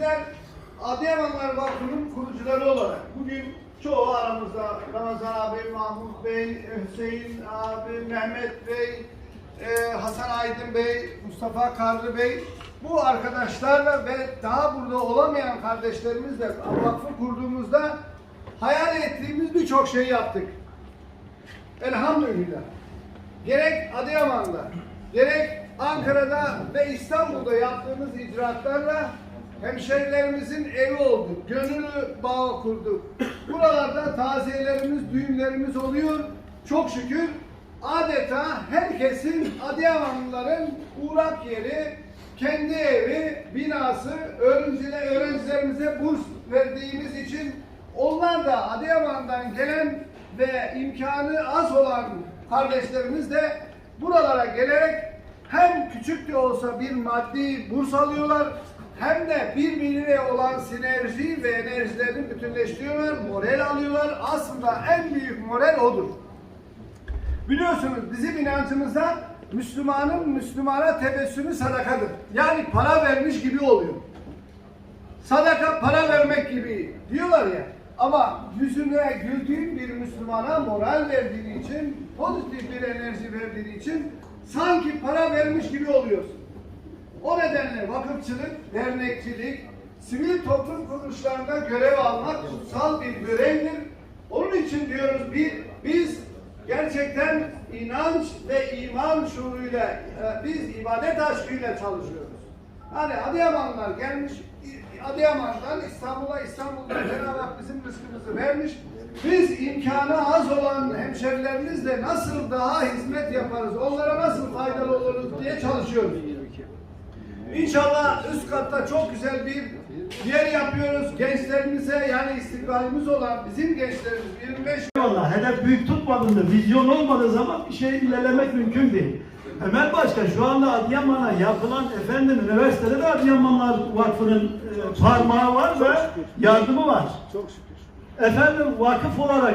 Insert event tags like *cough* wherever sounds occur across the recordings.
Bizler Adıyamanlar Vakfı'nın kurucuları olarak bugün çoğu aramızda Ramazan abi, Mahmut Bey, Hüseyin abi, Mehmet Bey, e, Hasan Aydın Bey, Mustafa Karlı Bey bu arkadaşlarla ve daha burada olamayan kardeşlerimizle vakfı kurduğumuzda hayal ettiğimiz birçok şey yaptık. Elhamdülillah. Gerek Adıyaman'da, gerek Ankara'da ve İstanbul'da yaptığımız icraatlarla hemşehrilerimizin evi olduk. Gönüllü bağ kurduk. Buralarda taziyelerimiz, düğünlerimiz oluyor. Çok şükür adeta herkesin Adıyamanlıların uğrak yeri, kendi evi, binası, öğrenciler, öğrencilerimize burs verdiğimiz için onlar da Adıyaman'dan gelen ve imkanı az olan kardeşlerimiz de buralara gelerek hem küçük de olsa bir maddi burs alıyorlar hem de birbirine olan sinerji ve enerjilerini bütünleştiriyorlar, moral alıyorlar. Aslında en büyük moral odur. Biliyorsunuz bizim inancımızda Müslümanın Müslümana tebessümü sadakadır. Yani para vermiş gibi oluyor. Sadaka para vermek gibi diyorlar ya. Ama yüzüne güldüğün bir Müslümana moral verdiğin için, pozitif bir enerji verdiğin için sanki para vermiş gibi oluyorsun. O nedenle vakıfçılık, dernekçilik, sivil toplum kuruluşlarında görev almak kutsal bir görevdir. Onun için diyoruz bir, biz gerçekten inanç ve iman şuuruyla, e, biz ibadet aşkıyla çalışıyoruz. Hani Adıyamanlar gelmiş, Adıyaman'dan İstanbul'a, İstanbul'da Cenab-ı Hak bizim rızkımızı vermiş. Biz imkanı az olan hemşerilerimizle nasıl daha hizmet yaparız, onlara nasıl faydalı oluruz diye çalışıyoruz. İnşallah üst katta çok güzel bir yer yapıyoruz. Gençlerimize yani istikbalimiz olan bizim gençlerimiz 25 Eyvallah. Hedef büyük tutmadığında, vizyon olmadığı zaman bir şey ilerlemek mümkün değil. Emel Başkan şu anda Adıyaman'a yapılan efendim üniversitede de Adıyamanlar Vakfı'nın e, parmağı var ve yardımı var. Çok şükür. Efendim vakıf olarak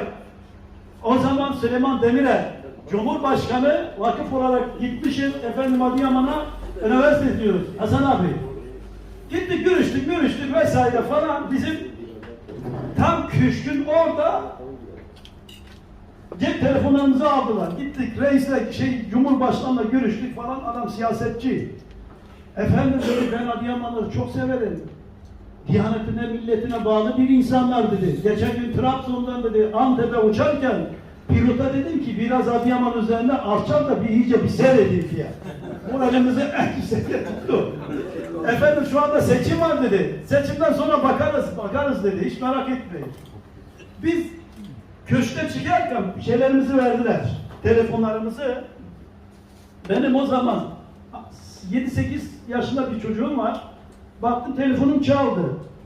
o zaman Süleyman Demirel Cumhurbaşkanı vakıf olarak gitmişiz efendim Adıyaman'a üniversite diyoruz. Hasan abi. Gittik görüştük görüştük vesaire falan bizim tam köşkün orada cep telefonlarımızı aldılar. Gittik reisle şey Cumhurbaşkanı'yla görüştük falan adam siyasetçi. Efendim dedi ben Adıyamanları çok severim. Diyanetine, milletine bağlı bir insanlar dedi. Geçen gün Trabzon'dan dedi Antep'e uçarken pilota dedim ki biraz Adıyaman üzerine alçal da bir iyice bir seyredin diye. Moralimizi en yüksekte tuttu. Efendim şu anda seçim var dedi. Seçimden sonra bakarız, bakarız dedi. Hiç merak etmeyin. Biz köşkte çıkarken şeylerimizi verdiler. Telefonlarımızı. Benim o zaman 7-8 yaşında bir çocuğum var. Baktım telefonum çaldı.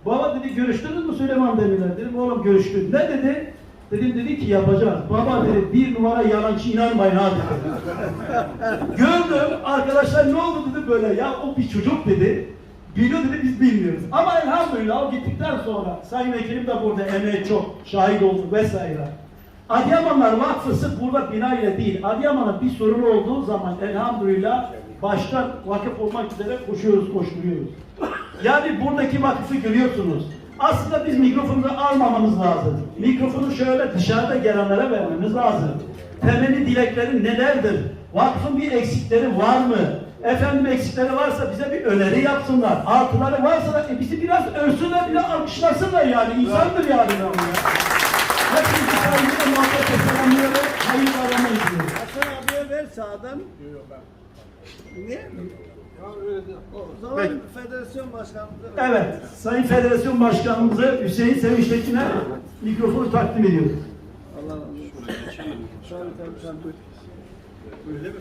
Baba dedi görüştünüz mü Süleyman Demirel? Dedim oğlum görüştük. Ne dedi? Dedim dedi ki yapacağız. Baba dedi bir numara yalancı inanmayın ha dedi. Gördüm arkadaşlar ne oldu dedi böyle ya o bir çocuk dedi. Biliyor dedi biz bilmiyoruz. Ama elhamdülillah o gittikten sonra Sayın Vekilim de burada emeği çok şahit oldu vesaire. Adıyamanlar Vakfı sırf burada bina ile değil. Adıyaman'a bir sorun olduğu zaman elhamdülillah baştan vakıf olmak üzere koşuyoruz, koşturuyoruz. Yani buradaki vakıfı görüyorsunuz. Aslında biz mikrofonu almamamız lazım. Mikrofonu şöyle dışarıda gelenlere vermemiz lazım. Temenni dilekleri nelerdir? Vakfın bir eksikleri var mı? Efendim eksikleri varsa bize bir öneri yapsınlar. Artıları varsa da e, bizi biraz övsünler, biraz alkışlasınlar yani. İnsandır yani. ben ya. Saygıyla muhabbetle selamlıyorum. Hayırlı aramayı diliyorum. Hasan abiye ver sağdan. Niye? O zaman federasyon başkanlığı. Evet, Sayın Federasyon Başkanımızı Hüseyin Sevinç Tekin'e mikrofonu takdim ediyoruz. Allah razı olsun. Tabii tabii tabii. Öyle mi?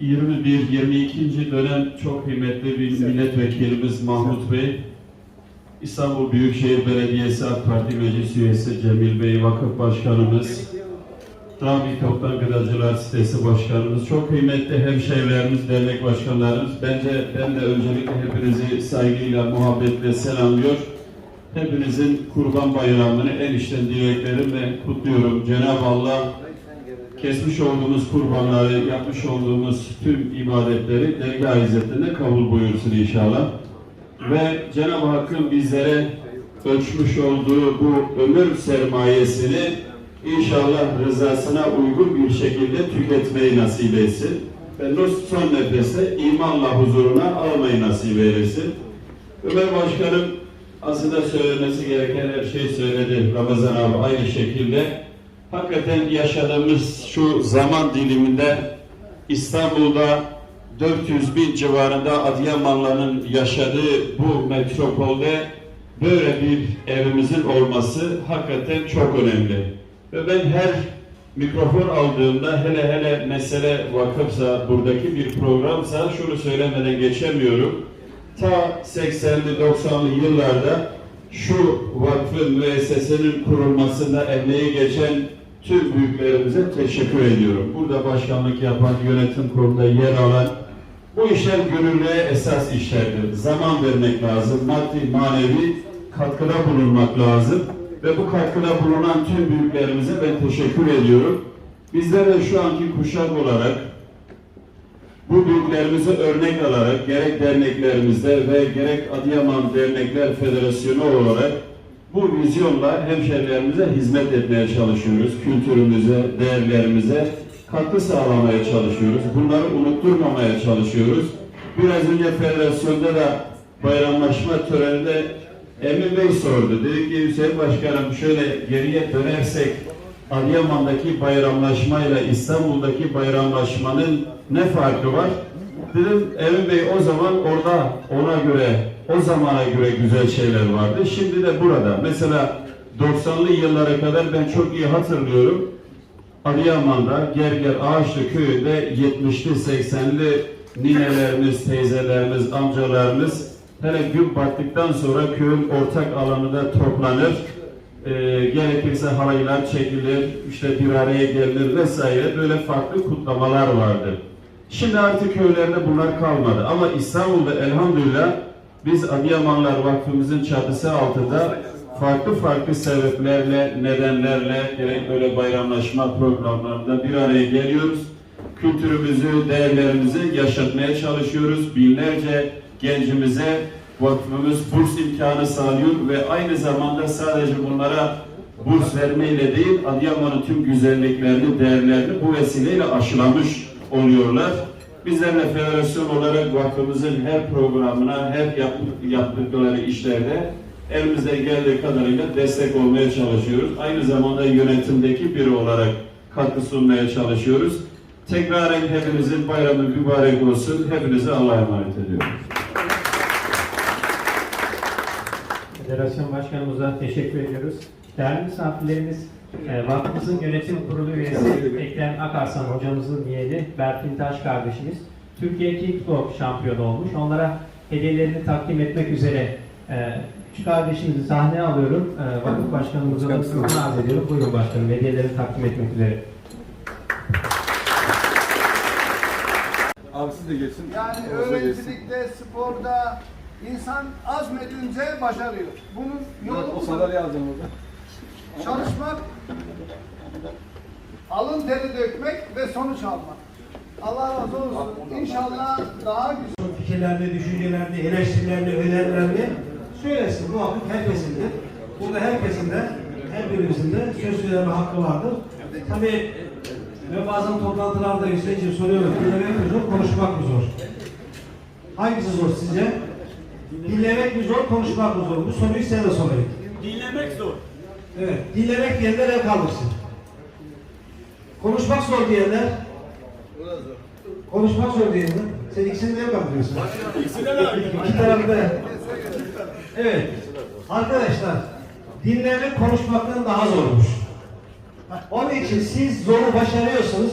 21-22. dönem çok kıymetli bir milletvekilimiz Mahmut Bey, İstanbul Büyükşehir Belediyesi AK Parti Meclis Üyesi Cemil Bey, Vakıf Başkanımız, Rami Toptan Gıdacılar Sitesi Başkanımız, çok kıymetli hemşehrilerimiz, dernek başkanlarımız. Bence ben de öncelikle hepinizi saygıyla, muhabbetle selamlıyor. Hepinizin Kurban Bayramı'nı en içten dileklerimle kutluyorum. Cenab-ı Allah kesmiş olduğumuz kurbanları, yapmış olduğumuz tüm ibadetleri dergâh izzetinde kabul buyursun inşallah. Ve Cenab-ı Hakk'ın bizlere ölçmüş olduğu bu ömür sermayesini inşallah rızasına uygun bir şekilde tüketmeyi nasip etsin. Ve son nefeste imanla huzuruna almayı nasip eylesin. Ömer Başkanım aslında söylemesi gereken her şeyi söyledi Ramazan abi aynı şekilde. Hakikaten yaşadığımız şu zaman diliminde İstanbul'da 400 bin civarında Adıyamanlıların yaşadığı bu metropolde böyle bir evimizin olması hakikaten çok önemli. Ve ben her mikrofon aldığımda hele hele mesele vakıfsa, buradaki bir programsa şunu söylemeden geçemiyorum. Ta 80'li 90'lı yıllarda şu vakfın müessesenin kurulmasında emeği geçen tüm büyüklerimize teşekkür ediyorum. Burada başkanlık yapan, yönetim kurulunda yer alan bu işler gönüllüye esas işlerdir. Zaman vermek lazım, maddi manevi katkıda bulunmak lazım ve bu katkıda bulunan tüm büyüklerimize ben teşekkür ediyorum. Bizler de şu anki kuşak olarak bu büyüklerimizi örnek alarak gerek derneklerimizde ve gerek Adıyaman Dernekler Federasyonu olarak bu vizyonla hemşerilerimize hizmet etmeye çalışıyoruz. Kültürümüze, değerlerimize katkı sağlamaya çalışıyoruz. Bunları unutturmamaya çalışıyoruz. Biraz önce federasyonda da bayramlaşma töreninde Emin Bey sordu. Dedi ki Hüseyin Başkanım şöyle geriye dönersek Adıyaman'daki bayramlaşmayla İstanbul'daki bayramlaşmanın ne farkı var? Dedim Emin Bey o zaman orada ona göre, o zamana göre güzel şeyler vardı. Şimdi de burada. Mesela 90'lı yıllara kadar ben çok iyi hatırlıyorum. Adıyaman'da Gerger Ağaçlı köyünde 70'li 80'li ninelerimiz, teyzelerimiz, amcalarımız hele gün battıktan sonra köyün ortak alanında toplanır. Ee, gerekirse halaylar çekilir, işte bir araya gelinir vesaire böyle farklı kutlamalar vardı. Şimdi artık köylerde bunlar kalmadı ama İstanbul'da elhamdülillah biz Adıyamanlar Vakfımızın çatısı altında farklı farklı sebeplerle, nedenlerle gerek böyle bayramlaşma programlarında bir araya geliyoruz. Kültürümüzü, değerlerimizi yaşatmaya çalışıyoruz. Binlerce gencimize vakfımız burs imkanı sağlıyor ve aynı zamanda sadece bunlara burs vermeyle değil, Adıyaman'ın tüm güzelliklerini, değerlerini bu vesileyle aşılamış oluyorlar. Bizler de federasyon olarak vakfımızın her programına, her yap- yaptıkları işlerde elimizden geldiği kadarıyla destek olmaya çalışıyoruz. Aynı zamanda yönetimdeki biri olarak katkı sunmaya çalışıyoruz. Tekraren hepinizin bayramı mübarek olsun. Hepinize Allah'a emanet ediyorum. Federasyon Başkanımıza teşekkür ediyoruz. Değerli misafirlerimiz, e, vakfımızın yönetim kurulu üyesi Ekrem Akarsan hocamızın yeğeni Berfin Taş kardeşimiz Türkiye Kickbox şampiyonu olmuş. Onlara hediyelerini takdim etmek üzere e, üç kardeşimizi sahneye alıyorum. E, vakıf başkanımıza da sözünü arz ediyorum. Buyurun başkanım hediyelerini takdim etmek üzere. Abi siz de geçsin. Yani geçsin. öğrencilikte, sporda insan azmedince başarıyor. Bunun yolu Evet, o sandalye alacağım orada. çalışmak, alın teri dökmek ve sonuç almak. Allah razı olsun. İnşallah daha güzel. fikirlerini, düşüncelerini, eleştirilerini, önerilerini söylesin. Muhakkak herkesin de. Burada herkesin de, her birimizin de söz söyleme hakkı vardır. Tabii ve bazen toplantılarda Hüseyin'ciğim soruyorum, dinlemek mi zor, konuşmak mı zor? Hangisi zor sizce? Dinlemek mi zor, konuşmak mı zor? Bu soruyu size de sorayım. Dinlemek zor. Evet, dinlemek diyenler el kaldırsın. Konuşmak zor diyenler. Konuşmak zor diyenler. Sen ikisini de el kaldırıyorsun. İki tarafta. Evet. Arkadaşlar, dinlemek konuşmaktan daha zormuş. Onun için siz zoru başarıyorsunuz.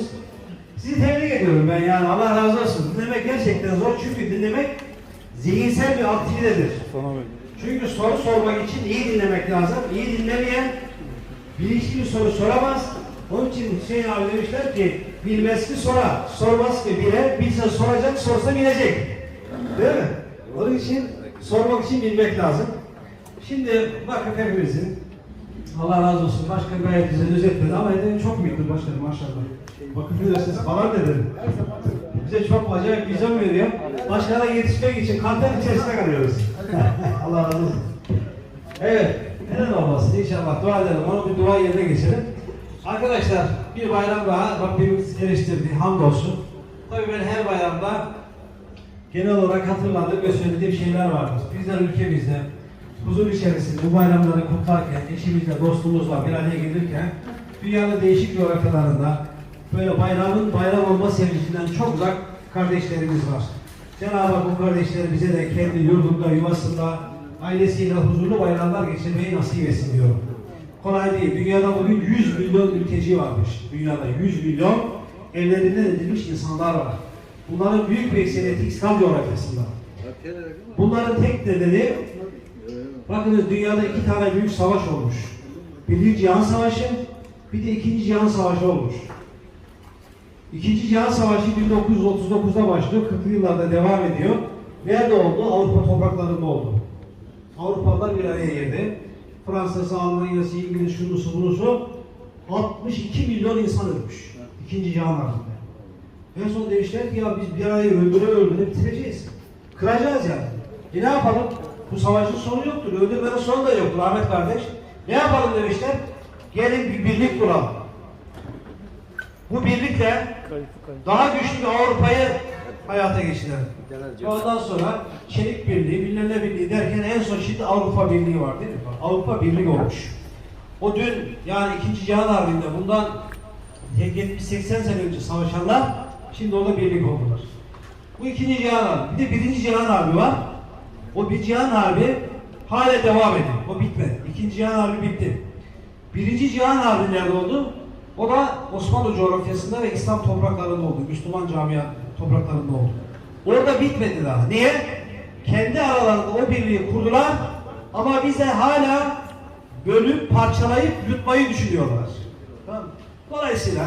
Sizi tebrik ediyorum ben yani Allah razı olsun. Dinlemek gerçekten zor çünkü dinlemek zihinsel bir aktivitedir. Çünkü soru sormak için iyi dinlemek lazım. İyi dinlemeyen bilinçli bir soru soramaz. Onun için Hüseyin abi demişler ki bilmez ki sorar. Sormaz ki bile bilse soracak, sorsa bilecek. Değil mi? Onun için sormak için bilmek lazım. Şimdi bakın hepimizin Allah razı olsun. Başka gayet güzel özetledi ama çok büyüktür başkanım maşallah. Vakıf Üniversitesi falan dedi. Bize çok acayip vizyon veriyor. Başkana yetişmek için kanter içerisinde kalıyoruz. *laughs* Allah razı olsun. Evet, neden olmasın inşallah dua edelim. Onu bir dua yerine geçelim. Arkadaşlar bir bayram daha Rabbimiz eriştirdi. Hamdolsun. Tabii ben her bayramda genel olarak hatırladığım ve söylediğim şeyler vardır. Bizler ülkemizde huzur içerisinde bu bayramları kutlarken, eşimizle, dostumuzla bir araya gelirken dünyanın değişik coğrafyalarında böyle bayramın bayram olma sevincinden çok uzak kardeşlerimiz var. Cenab-ı Hak bu kardeşleri bize de kendi yurdunda, yuvasında, ailesiyle huzurlu bayramlar geçirmeyi nasip etsin diyorum. Kolay değil. Dünyada bugün 100 milyon mülteci varmış. Dünyada 100 milyon evlerinden edilmiş insanlar var. Bunların büyük bir ekseriyeti İslam coğrafyasında. Bunların tek nedeni bakınız dünyada iki tane büyük savaş olmuş. Birinci Cihan Savaşı, bir de İkinci Cihan Savaşı olmuş. İkinci Cihan Savaşı 1939'da başlıyor, 40'lı yıllarda devam ediyor. Nerede oldu? Avrupa topraklarında oldu. Avrupalılar bir araya geldi. Fransa'sı, Almanya'sı, İngiliz, şunusu, bunusu 62 milyon insan ölmüş. İkinci Cihan Harbi'nde. En son demişler ki ya biz bir arayı öldüre öldüre bitireceğiz. Kıracağız yani. E ne yapalım? Bu savaşın sonu yoktur. Öldürmenin sonu da yoktur Ahmet kardeş. Ne yapalım demişler? Gelin bir birlik kuralım. Bu birlikle daha güçlü bir Avrupa'yı hayata geçirelim. Ondan sonra Çelik Birliği, bilmem birliği derken en son şimdi Avrupa Birliği var değil mi? Avrupa Birliği olmuş. O dün yani 2. Cihan Harbi'nde bundan 70-80 sene önce savaşanlar şimdi orada birlik oldular. Bu ikinci Cihan Harbi. Bir de birinci Cihan Harbi var. O bir Cihan Harbi hala devam ediyor. O bitmedi. İkinci Cihan Harbi bitti. Birinci Cihan Harbi nerede oldu? O da Osmanlı coğrafyasında ve İslam topraklarında oldu. Müslüman camia topraklarında oldu. Orada bitmedi daha. Niye? Kendi aralarında o birliği kurdular ama bize hala bölüp parçalayıp yutmayı düşünüyorlar. Tamam. Dolayısıyla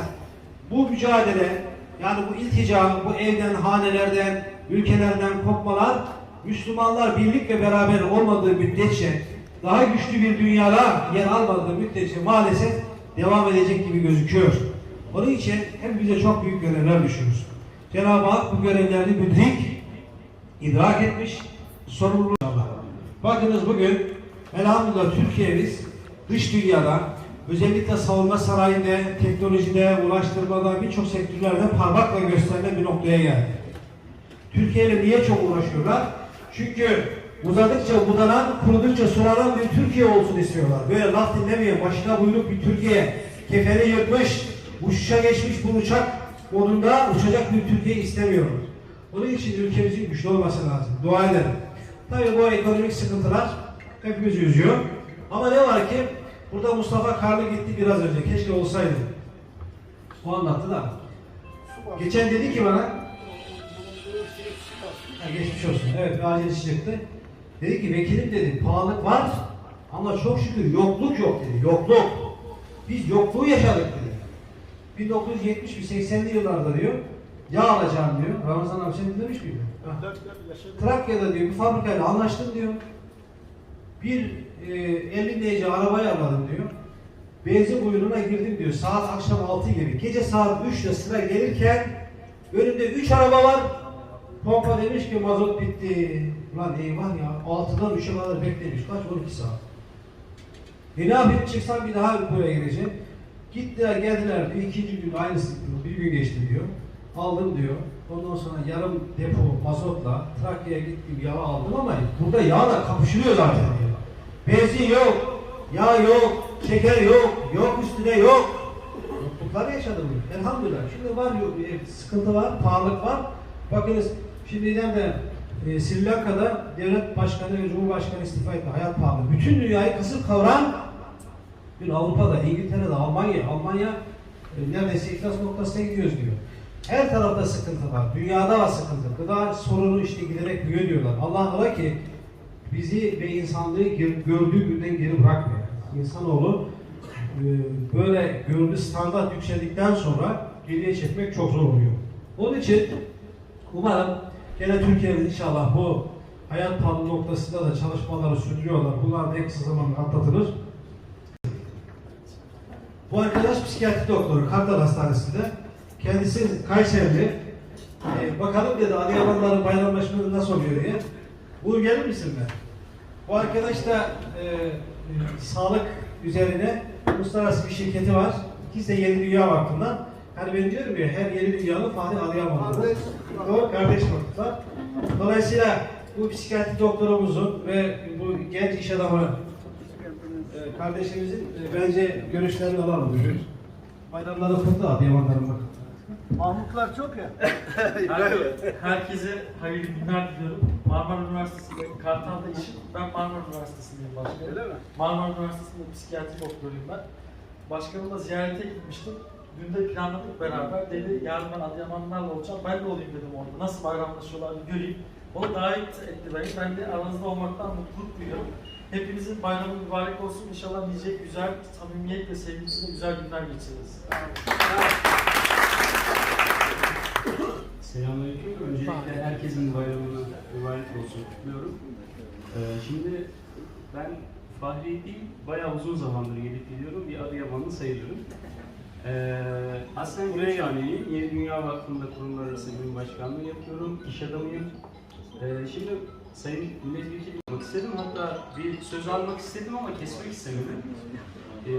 bu mücadele yani bu iltica, bu evden, hanelerden, ülkelerden kopmalar Müslümanlar birlik ve beraber olmadığı müddetçe daha güçlü bir dünyada yer almadığı müddetçe maalesef devam edecek gibi gözüküyor. Onun için hem bize çok büyük görevler düşüyoruz. Cenab-ı Hak bu görevlerini müdrik, idrak etmiş, sorumluluğu. Bakınız bugün elhamdülillah Türkiye'miz dış dünyada özellikle savunma sanayinde, teknolojide, ulaştırmada birçok sektörlerde parmakla gösterilen bir noktaya geldi. Türkiye ile niye çok uğraşıyorlar? Çünkü uzadıkça budanan, kurudukça sulanan bir Türkiye olsun istiyorlar. Böyle laf dinlemeyen, başına buyruk bir Türkiye, kefeni yırtmış, uçuşa geçmiş bu uçak modunda uçacak bir Türkiye istemiyorlar. Onun için ülkemizin güçlü olması lazım. Dua edelim. Tabii bu ekonomik sıkıntılar hepimizi üzüyor. Ama ne var ki burada Mustafa Karlı gitti biraz önce. Keşke olsaydı. O anlattı da. Geçen dedi ki bana ha, geçmiş olsun. Evet acil çıktı. Dedi ki vekilim dedi pahalılık var ama çok şükür yokluk yok dedi. Yokluk. Biz yokluğu yaşadık dedi. 1970 ve 80'li yıllarda diyor yağ alacağım diyor. Ramazan abi sen dinlemiş miydin? Trakya'da diyor bir fabrikayla anlaştım diyor. Bir e, 50 neyce arabayı aldım diyor. Benzin kuyruğuna girdim diyor. Saat akşam 6 gibi. Gece saat 3'te sıra gelirken önümde 3 araba var. Pompa demiş ki mazot bitti. Ulan eyvah ya 6'dan 3'e kadar beklemiş. Kaç? 12 saat. E ne yapayım çıksam bir daha buraya gireceğim. Gittiler geldiler diyor. ikinci gün aynısı diyor. Bir gün geçti diyor. Aldım diyor. Ondan sonra yarım depo mazotla Trakya'ya gittim yağ aldım ama burada yağla kapışılıyor zaten diyor. Benzin yok, yağ yok, şeker yok, yok üstüne yok. Yokluklar yaşadım. Elhamdülillah. Şimdi var yok, sıkıntı var, pahalılık var. Bakınız şimdiden de e, Sri Lanka'da devlet başkanı ve cumhurbaşkanı istifa etti. Hayat pahalı. Bütün dünyayı kısır kavran bir Avrupa'da, İngiltere'de, Almanya, Almanya e, neredeyse iflas noktasına gidiyoruz diyor. Her tarafta sıkıntı var. Dünyada var sıkıntı. Gıda sorunu işte giderek büyüyor diyorlar. Allah diyor ki bizi ve insanlığı gördüğü günden geri bırakmıyor. İnsanoğlu e, böyle gördüğü standart yükseldikten sonra geriye çekmek çok zor oluyor. Onun için umarım gene Türkiye'miz inşallah bu hayat pahalı noktasında da çalışmaları sürdürüyorlar. Bunlar da en kısa zamanda atlatılır. Bu arkadaş psikiyatri doktoru Kartal Hastanesi'nde. Kendisi Kayserili. Ee, bakalım dedi Adıyamanların bayramlaşmaları nasıl oluyor diye. Uğur gelir misin ben? Bu arkadaş da e, e, sağlık üzerine uluslararası bir şirketi var. İkisi de Yeni Dünya Vakfı'ndan. Hani ben diyorum ya her Yeni Dünya'nın Fatih Adıyaman'da. Kardeş. Doğru kardeş vakıflar. Dolayısıyla bu psikiyatri doktorumuzun ve bu genç iş adamı e, kardeşimizin e, bence görüşlerini alalım. Buyur. Bayramları kutlu Adıyamanların bak. Mahmutlar çok ya. *laughs* Herkese hayırlı günler diliyorum. Marmara Üniversitesi'nde Kartal'da işim. Ben Marmara Üniversitesi'ndeyim başkanım. Öyle mi? Marmara Üniversitesi'nde psikiyatri doktoruyum ben. Başkanımla ziyarete gitmiştim. Dün de planladık beraber. Dedi yarın ben Adıyamanlarla olacağım. Ben de olayım dedim orada. Nasıl bayramlaşıyorlar bir göreyim. O davet etti beni. Ben de aranızda olmaktan mutluluk duyuyorum. Hepinizin bayramı mübarek olsun. İnşallah nice güzel, samimiyet ve sevgi içinde güzel günler geçiririz. Selamünaleyküm. Öncelikle herkesin bayramına mübarek olsun kutluyorum. Ee, şimdi ben Fahri değil, bayağı uzun zamandır gelip gidiyorum. Bir Adıyamanlı sayılırım. Ee, aslen Gümüşhaneliyim. Yeni Dünya Vakfı'nda kurumlar arası bölüm başkanlığı yapıyorum. İş adamıyım. Ee, şimdi Sayın Milletvekili olmak istedim. Hatta bir söz almak istedim ama kesmek istemedim. Ee,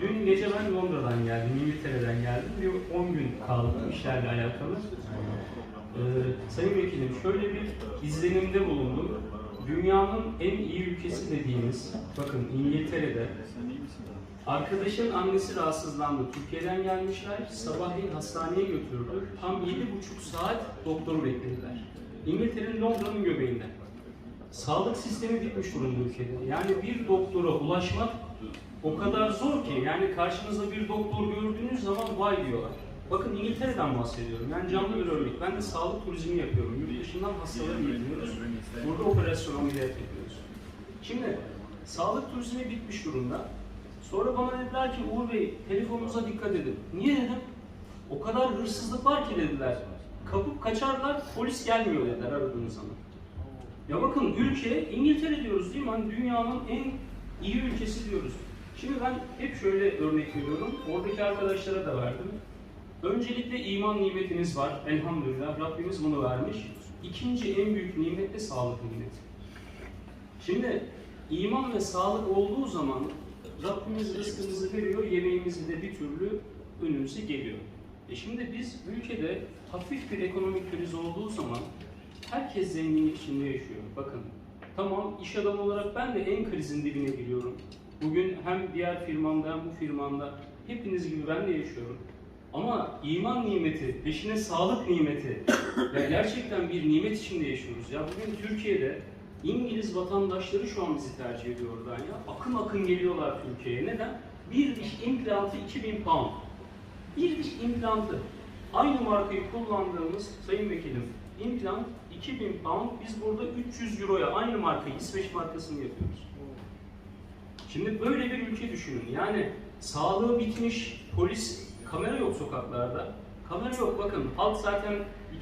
dün gece ben Londra'dan geldim, İngiltere'den geldim. Bir 10 gün kaldım işlerle alakalı. Ee, Sayın Vekilim şöyle bir izlenimde bulundum. Dünyanın en iyi ülkesi dediğimiz, bakın İngiltere'de arkadaşın annesi rahatsızlandı. Türkiye'den gelmişler, sabahleyin hastaneye götürdü. Tam 7,5 saat doktoru beklediler. İngiltere'nin Londra'nın göbeğinde. Sağlık sistemi bitmiş durumda ülkede. Yani bir doktora ulaşmak o kadar zor ki yani karşınızda bir doktor gördüğünüz zaman vay diyorlar. Bakın İngiltere'den bahsediyorum. Yani canlı bir örnek. Ben de sağlık turizmi yapıyorum. Yurt dışından hastaları getiriyoruz. Burada operasyon ameliyat yapıyoruz. Şimdi sağlık turizmi bitmiş durumda. Sonra bana dediler ki Uğur Bey telefonunuza dikkat edin. Niye dedim? O kadar hırsızlık var ki dediler. Kapıp kaçarlar, polis gelmiyor dediler aradığınız zaman. Ya bakın ülke, İngiltere diyoruz değil mi? Hani dünyanın en iyi ülkesi diyoruz. Şimdi ben hep şöyle örnek veriyorum. Oradaki arkadaşlara da verdim. Öncelikle iman nimetiniz var. Elhamdülillah. Rabbimiz bunu vermiş. İkinci en büyük nimet de sağlık nimeti. Şimdi iman ve sağlık olduğu zaman Rabbimiz rızkımızı veriyor, yemeğimizi de bir türlü önümüze geliyor. E şimdi biz ülkede hafif bir ekonomik kriz olduğu zaman herkes zenginlik içinde yaşıyor. Bakın tamam iş adamı olarak ben de en krizin dibine giriyorum. Bugün hem diğer firmamda hem bu firmamda hepiniz gibi ben de yaşıyorum. Ama iman nimeti, peşine sağlık nimeti ya gerçekten bir nimet içinde yaşıyoruz. Ya bugün Türkiye'de İngiliz vatandaşları şu an bizi tercih ediyor oradan ya. Akın akın geliyorlar Türkiye'ye. Neden? Bir diş implantı 2000 pound. Bir diş implantı. Aynı markayı kullandığımız sayın vekilim implant 2000 pound. Biz burada 300 euroya aynı markayı İsveç markasını yapıyoruz. Şimdi böyle bir ülke düşünün. Yani sağlığı bitmiş, polis, kamera yok sokaklarda. Kamera yok bakın. Halk zaten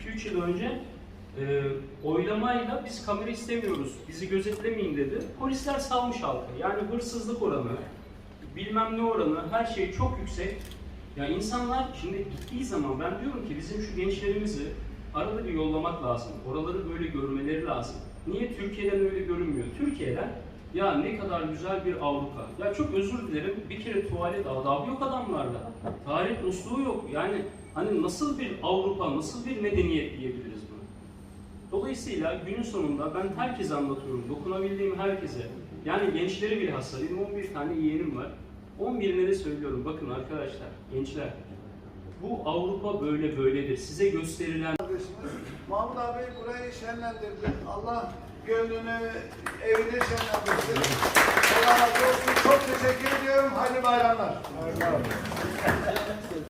2-3 yıl önce e, oylamayla biz kamera istemiyoruz, bizi gözetlemeyin dedi. Polisler salmış halkı. Yani hırsızlık oranı, bilmem ne oranı, her şey çok yüksek. Ya insanlar şimdi gittiği zaman ben diyorum ki bizim şu gençlerimizi arada bir yollamak lazım. Oraları böyle görmeleri lazım. Niye Türkiye'den öyle görünmüyor? Türkiye'den ya ne kadar güzel bir Avrupa. Ya çok özür dilerim bir kere tuvalet adabı yok adamlarda. Tarih musluğu yok. Yani hani nasıl bir Avrupa, nasıl bir medeniyet diyebiliriz? Dolayısıyla günün sonunda ben herkese anlatıyorum. Dokunabildiğim herkese. Yani gençleri bile hasta. Benim 11 tane yeğenim var. 11'ine de söylüyorum. Bakın arkadaşlar, gençler. Bu Avrupa böyle böyledir. Size gösterilen Mahmut abi burayı şenlendirdi. Allah gönlünü, evini şenlendirsin. Allah razı olsun. Çok teşekkür ediyorum. Hayırlı bayramlar.